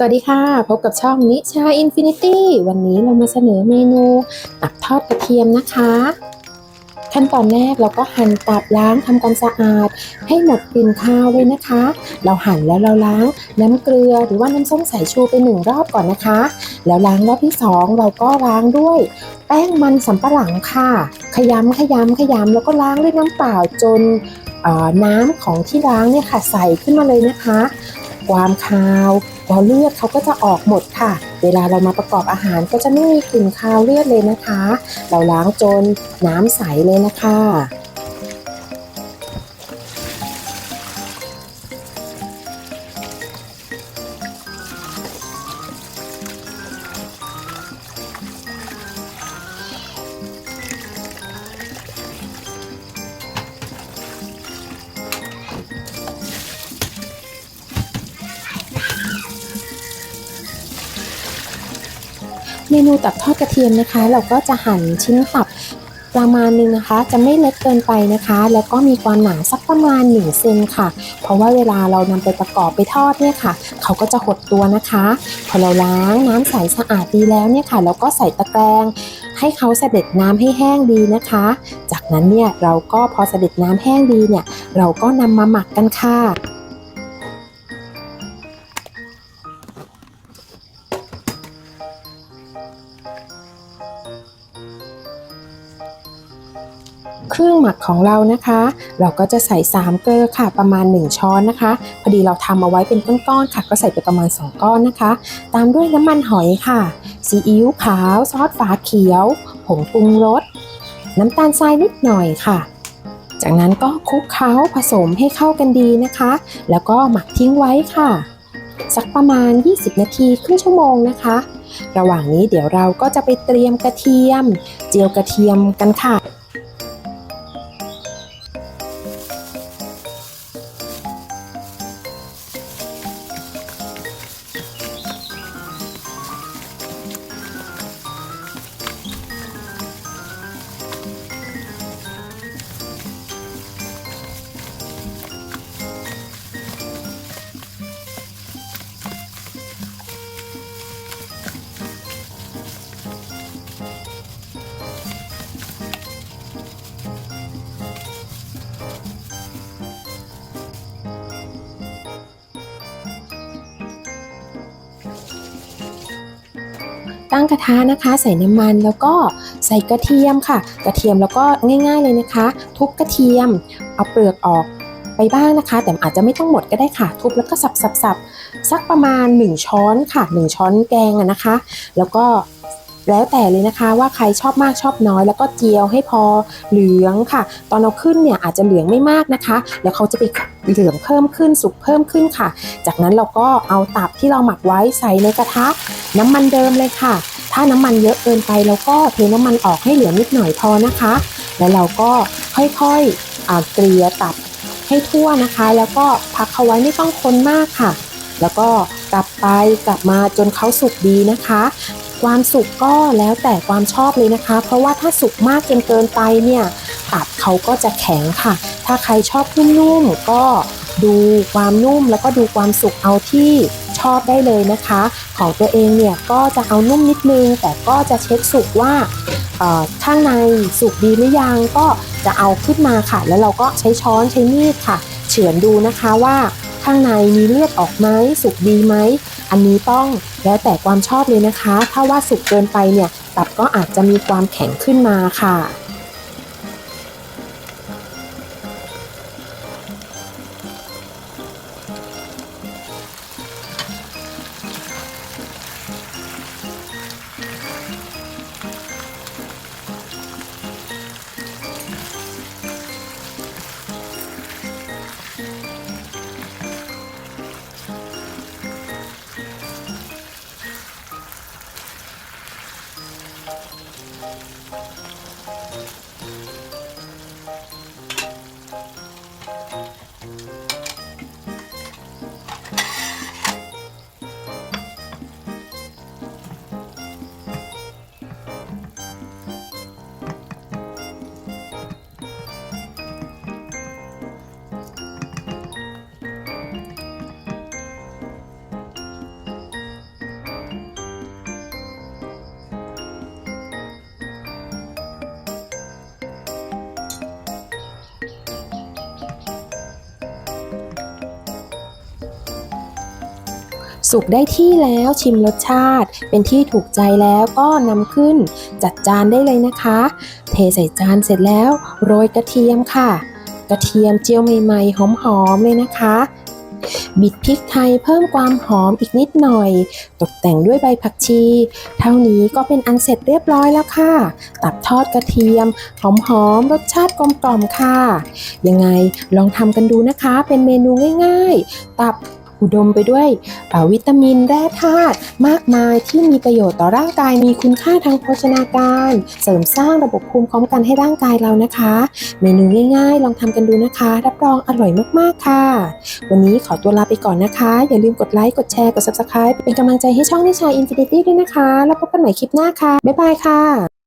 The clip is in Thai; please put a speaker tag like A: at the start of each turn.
A: สวัสดีค่ะ พบกับช่องนิชาอินฟินิตี้วันนี้เรามาเสนอเมนูตับทอดกระเทียมนะคะ ขั้นตอนแรกเราก็หั่นตับล้างทำความสะอาด ให้หมดกลิ่นคาวเลยนะคะ เราหั่นแล้วเราล้างน้ำเกลือหรือว่าน้ำส้มสายชูไปหนึ่งรอบก่อนนะคะ แล้วล้างรอบที่สองเราก็ล้างด้วย แป้งมันสำปะหลังค่ะ ขยำขยำขยำแล้วก็ล้างด้วยน้ำเปล่าจนน้ำของที่ล้างเนี่ยค่ะใสขึ้นมาเลยนะคะ ความคาว แล้วเลือดเขาก็จะออกหมดค่ะ เวลาเรามาประกอบอาหารก็จะไม่มีกลิ่นคาวเลือดเลยนะคะ เราล้างจนน้ำใสเลยนะคะ เมนูตับทอดกระเทียมนะคะ เราก็จะหั่นชิ้นตับประมาณหนึงนะคะ จะไม่เล็กเกินไปนะคะ แล้วก็มีความหนาสักประมาณ1เซนค่ะ เพราะว่าเวลาเรานำไปประกอบไปทอดเนี่ยค่ะ เขาก็จะหดตัวนะคะ พอเราล้างน้ำใสสะอาดดีแล้วเนี่ยค่ะ เราก็ใส่ตะแกรงให้เขาเสด็จน้ำให้แห้งดีนะคะ จากนั้นเนี่ยเราก็พอเสด็จน้ำแห้งดีเนี่ย เราก็นำมาหมักกันค่ะ เครื่องหมักของเรานะคะ เราก็จะใส่3เกลือค่ะประมาณ 1 ช้อนนะคะ พอดีเราทำเอาไว้เป็นก้อนๆค่ะ ก็ใส่ไปประมาณ 2 ก้อนนะคะ ตามด้วยน้ำมันหอยค่ะซีอิ๊วขาวซอสฝาเขียวผงปรุงรสน้ำตาลทรายนิดหน่อยค่ะ จากนั้นก็คลุกเคล้าผสมให้เข้ากันดีนะคะ แล้วก็หมักทิ้งไว้ค่ะสักประมาณ 20 นาทีครึ่งชั่วโมงนะคะ ระหว่างนี้เดี๋ยวเราก็จะไปเตรียมกระเทียม เจียวกระเทียมกันค่ะ ตั้งกระทะนะคะ ใส่น้ำมันแล้วก็ใส่กระเทียมค่ะ กระเทียมแล้วก็ง่าย ๆเลยนะคะ ทุบกระเทียม เอาเปลือกออกไปบ้างนะคะ แต่อาจจะไม่ต้องหมดก็ได้ค่ะ ทุบแล้วก็สับสับสับสักประมาณ 1 ช้อนค่ะ 1 ช้อนแกงอะนะคะ แล้วก็แล้วแต่เลยนะคะว่าใครชอบมากชอบน้อย แล้วก็เจียวให้พอเหลืองค่ะ ตอนเอาขึ้นเนี่ยอาจจะเหลืองไม่มากนะคะ แล้วเขาจะไปเหลืองเพิ่มขึ้นสุกเพิ่มขึ้นค่ะ จากนั้นเราก็เอาตับที่เราหมักไว้ใส่ในกระทะ น้ำมันเดิมเลยค่ะ ถ้าน้ำมันเยอะเกินไปเราก็เทน้ำมันออกให้เหลือนิดหน่อยพอนะคะ แล้วเราก็ค่อยๆเกลี่ยตับให้ทั่วนะคะ แล้วก็พักเขาไว้ไม่ต้องคนมากค่ะ แล้วก็กลับไปกลับมาจนเขาสุกดีนะคะ ความสุกก็แล้วแต่ความชอบเลยนะคะ เพราะว่าถ้าสุกมากจนเกินไปเนี่ยตับเขาก็จะแข็งค่ะ ถ้าใครชอบนุ่มๆก็ดูความนุ่มแล้วก็ดูความสุกเอาที่ ชอบได้เลยนะคะ ของตัวเองเนี่ยก็จะเอานุ่มนิดนึง แต่ก็จะเช็คสุกว่าข้างในสุกดีหรือยังก็จะเอาขึ้นมาค่ะ แล้วเราก็ใช้ช้อนใช้มีดค่ะ เฉือนดูนะคะว่าข้างในมีเลือดออกไหมสุกดีไหมอันนี้ต้องแล้วแต่ความชอบเลยนะคะ ถ้าว่าสุกเกินไปเนี่ยตับก็อาจจะมีความแข็งขึ้นมาค่ะ
B: Thank you.
A: สุกได้ที่แล้วชิมรสชาติ เป็นที่ถูกใจแล้วก็นำขึ้น จัดจานได้เลยนะคะ เทใส่จานเสร็จแล้ว โรยกระเทียมค่ะ กระเทียมเจียวใหม่ๆหอมๆเลยนะคะ บิดพริกไทยเพิ่มความหอมอีกนิดหน่อย ตกแต่งด้วยใบผักชี เท่านี้ก็เป็นอันเสร็จเรียบร้อยแล้วค่ะ ตับทอดกระเทียมหอมๆรสชาติกลมๆค่ะ ยังไงลองทำกันดูนะคะ เป็นเมนูง่าย ๆ ตับ อุดมไปด้วยวิตามินแร่ธาตุมากมายที่มีประโยชน์ต่อร่างกายมีคุณค่าทางโภชนาการ เสริมสร้างระบบภูมิคุ้มกันให้ร่างกายเรานะคะ เมนูง่ายๆ ลองทำกันดูนะคะ รับรองอร่อยมากๆค่ะ วันนี้ขอตัวลาไปก่อนนะคะ อย่าลืมกดไลค์กดแชร์กด subscribe เป็นกำลังใจให้ช่องนิชาอินฟินิตี้ด้วยนะคะ แล้วพบกันใหม่คลิปหน้าค่ะบ๊ายบายค่ะ